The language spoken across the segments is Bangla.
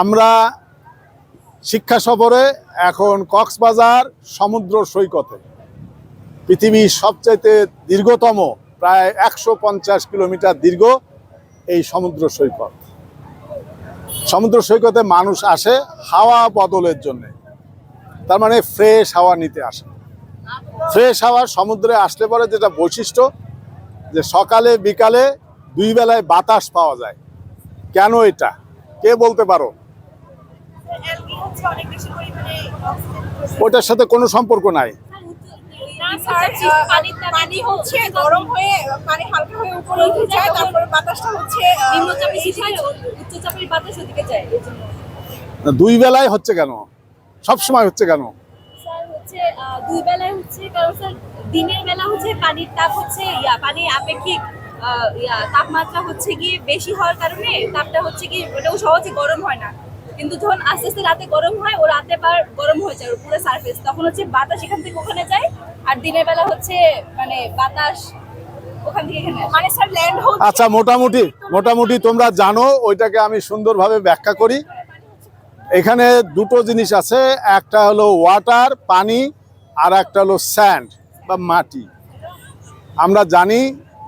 আমরা শিক্ষা সফরে এখন কক্সবাজার সমুদ্র সৈকতে। পৃথিবীর সবচাইতে দীর্ঘতম, প্রায় একশো পঞ্চাশ কিলোমিটার দীর্ঘ এই সমুদ্র সৈকত। সমুদ্র সৈকতে মানুষ আসে হাওয়া বদলের জন্য। তার মানে ফ্রেশ হাওয়া নিতে আসে। ফ্রেশ হাওয়া সমুদ্রে আসলে পরে যেটা বৈশিষ্ট্য, যে সকালে, বিকালে দুই বেলায় বাতাস পাওয়া যায়। কেন এটা? কে বলতে পারো? ওটার সাথে কোনো সম্পর্ক নাই। পানি পানি হচ্ছে পানি দুই বেলায় হচ্ছে কেন? সব সময় হচ্ছে কেন? দুই বেলায় হচ্ছে, কারণ স্যার, দিনের বেলা হচ্ছে পানির তাপ হচ্ছে, ইয়া পানির আপেক্ষিক তাপমাত্রা হচ্ছে গিয়ে বেশি হওয়ার কারণে তাপটা হচ্ছে কি ওটাও সহজে গরম হয় না। কিন্তু যখন আস্তে আস্তে রাতে গরম হয় ও রাতে বার গরম হয়ে যায় ওর পুরো সারফেস তখন হচ্ছে বাতাস এখান থেকে ওখানে যায় আর দিনের বেলা হচ্ছে মানে বাতাস ওখান থেকে এখানে মানে স্যার ল্যান্ড হচ্ছে আচ্ছা মোটামুটি মোটামুটি তোমরা জানো ওইটাকে আমি সুন্দরভাবে ব্যাখ্যা করি। এখানে দুটো জিনিস আছে একটা হলো ওয়াটার পানি আর একটা হলো স্যান্ড বা মাটি। আমরা জানি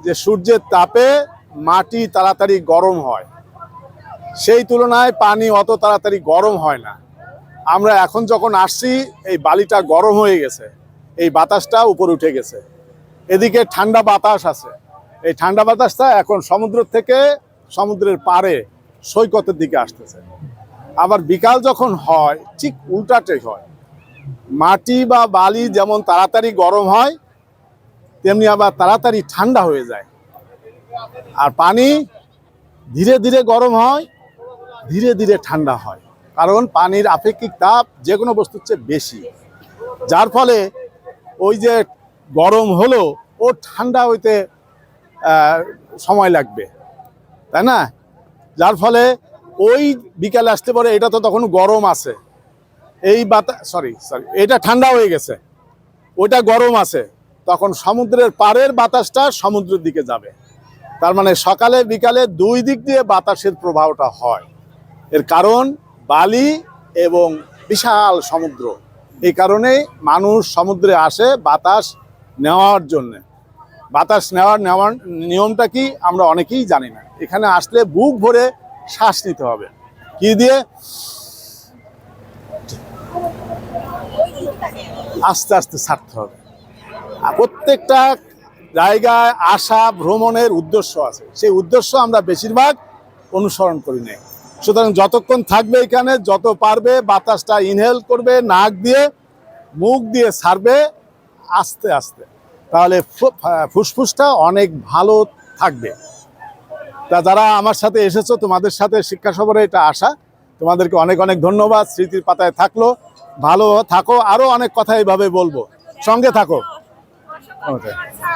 যে সূর্যের তাপে মাটি তাড়াতাড়ি গরম হয়। সেই তুলনায় পানি অত তাড়াতাড়ি গরম হয় না। আমরা এখন যখন আসছি, এই বালিটা গরম হয়ে গেছে। এই বাতাসটা উপরে উঠে গেছে। এদিকে ঠান্ডা বাতাস আছে। এই ঠান্ডা বাতাসটা এখন সমুদ্র থেকে সমুদ্রের পাড়ে সৈকতের দিকে আসতেছে। আবার বিকাল যখন হয়, ঠিক উল্টাটাই হয়। মাটি বা বালি যেমন তাড়াতাড়ি গরম হয় তেমনি আবার তাড়াতাড়ি ঠান্ডা হয়ে যায়। আর পানি ধীরে ধীরে গরম হয়, ধীরে ধীরে ঠান্ডা হয়। কারণ পানির আপেক্ষিক তাপ যে কোনো বস্তুর চেয়ে বেশি। যার ফলে ওই যে গরম হলো, ও ঠান্ডা হইতে সময় লাগবে। তাই না? যার ফলে ওই বিকালে আসতে পারে, এটা তো তখন গরম আছে। এই বাতা সরি সরি এটা ঠান্ডা হয়ে গেছে। ওইটা গরম আছে। তখন সমুদ্রের পাড়ের বাতাসটা সমুদ্রের দিকে যাবে। তার মানে সকালে, বিকালে দুই দিক দিয়ে বাতাসের প্রবাহটা হয়। এর কারণ বালি এবং বিশাল সমুদ্র। এই কারণে মানুষ সমুদ্রে আসে বাতাস নেওয়ার জন্য। বাতাস নেওয়ার নেওয়ার নিয়মটা কি আমরা অনেকেই জানি না। এখানে আসলে বুক ভরে শ্বাস নিতে হবে। কি দিয়ে? আস্তে আস্তে ছাড়তে হবে। প্রত্যেকটা জায়গায় আসা ভ্রমণের উদ্দেশ্য আছে। সেই উদ্দেশ্য আমরা বেশিরভাগ অনুসরণ করি নাই। সুতরাং যতক্ষণ থাকবে এখানে, যত পারবে, বাতাসটা ইনহেল করবে, নাক দিয়ে, মুখ দিয়ে ছাড়বে আস্তে আস্তে। তাহলে ফুসফুসটা অনেক ভালো থাকবে। তা যারা আমার সাথে এসেছ, তোমাদের সাথে শিক্ষা সফরে এটা আসা তোমাদেরকে অনেক অনেক ধন্যবাদ। স্মৃতির পাতায় থাকল। ভালো থাকো। আরও অনেক কথা এইভাবে বলব। সঙ্গে থাকো। Okay. স্যার